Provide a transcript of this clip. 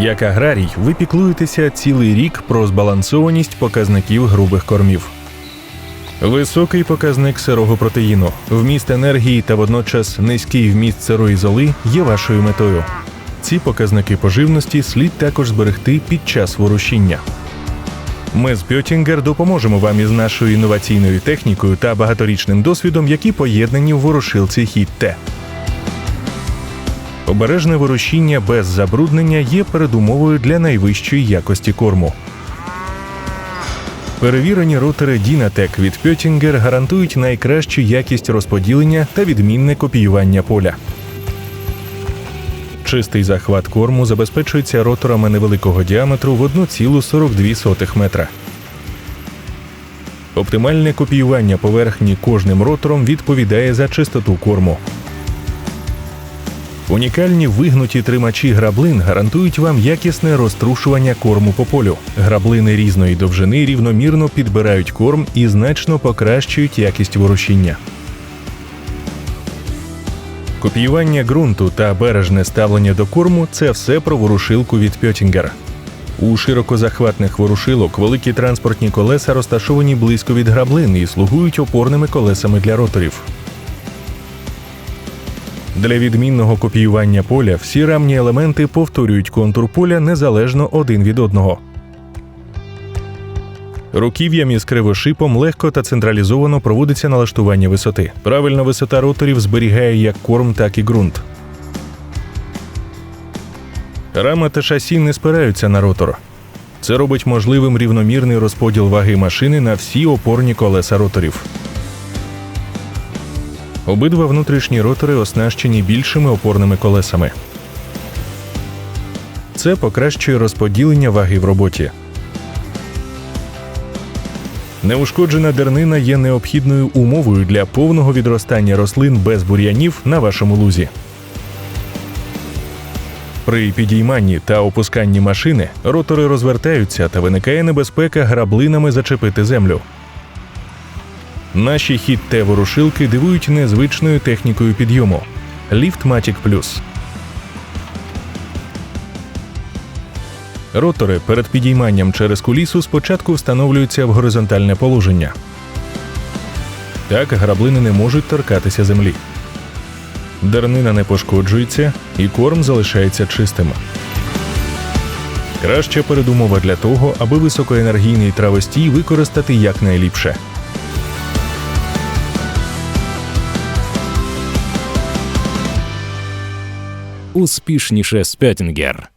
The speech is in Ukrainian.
Як аграрій, ви піклуєтеся цілий рік про збалансованість показників грубих кормів. Високий показник сирого протеїну, вміст енергії та водночас низький вміст сирої золи є вашою метою. Ці показники поживності слід також зберегти під час ворушіння. Ми з Бьотінгер допоможемо вам із нашою інноваційною технікою та багаторічним досвідом, які поєднані в ворушилці хід Т. Обережне ворушіння без забруднення є передумовою для найвищої якості корму. Перевірені ротори Dynatec від Pöttinger гарантують найкращу якість розподілення та відмінне копіювання поля. Чистий захват корму забезпечується роторами невеликого діаметру в 1,42 метра. Оптимальне копіювання поверхні кожним ротором відповідає за чистоту корму. Унікальні вигнуті тримачі граблин гарантують вам якісне розтрушування корму по полю. Граблини різної довжини рівномірно підбирають корм і значно покращують якість ворушіння. Копіювання ґрунту та бережне ставлення до корму це все про ворушилку від Пьотінгер. У широкозахватних ворушилок великі транспортні колеса розташовані близько від граблин і слугують опорними колесами для роторів. Для відмінного копіювання поля всі рамні елементи повторюють контур поля незалежно один від одного. Руків'ям із кривошипом легко та централізовано проводиться налаштування висоти. Правильна висота роторів зберігає як корм, так і ґрунт. Рама та шасі не спираються на ротор. Це робить можливим рівномірний розподіл ваги машини на всі опорні колеса роторів. Обидва внутрішні ротори оснащені більшими опорними колесами. Це покращує розподілення ваги в роботі. Неушкоджена дернина є необхідною умовою для повного відростання рослин без бур'янів на вашому лузі. При підійманні та опусканні машини ротори розвертаються та виникає небезпека граблинами зачепити землю. Наші хід Т ворушилки дивують незвичною технікою підйому Ліфтматік Плюс. Ротори перед підійманням через кулісу спочатку встановлюються в горизонтальне положення. Так граблини не можуть торкатися землі. Дернина не пошкоджується і корм залишається чистим. Краща передумова для того, аби високоенергійний травостій використати якнайліпше. Успішніше Спьотінгер.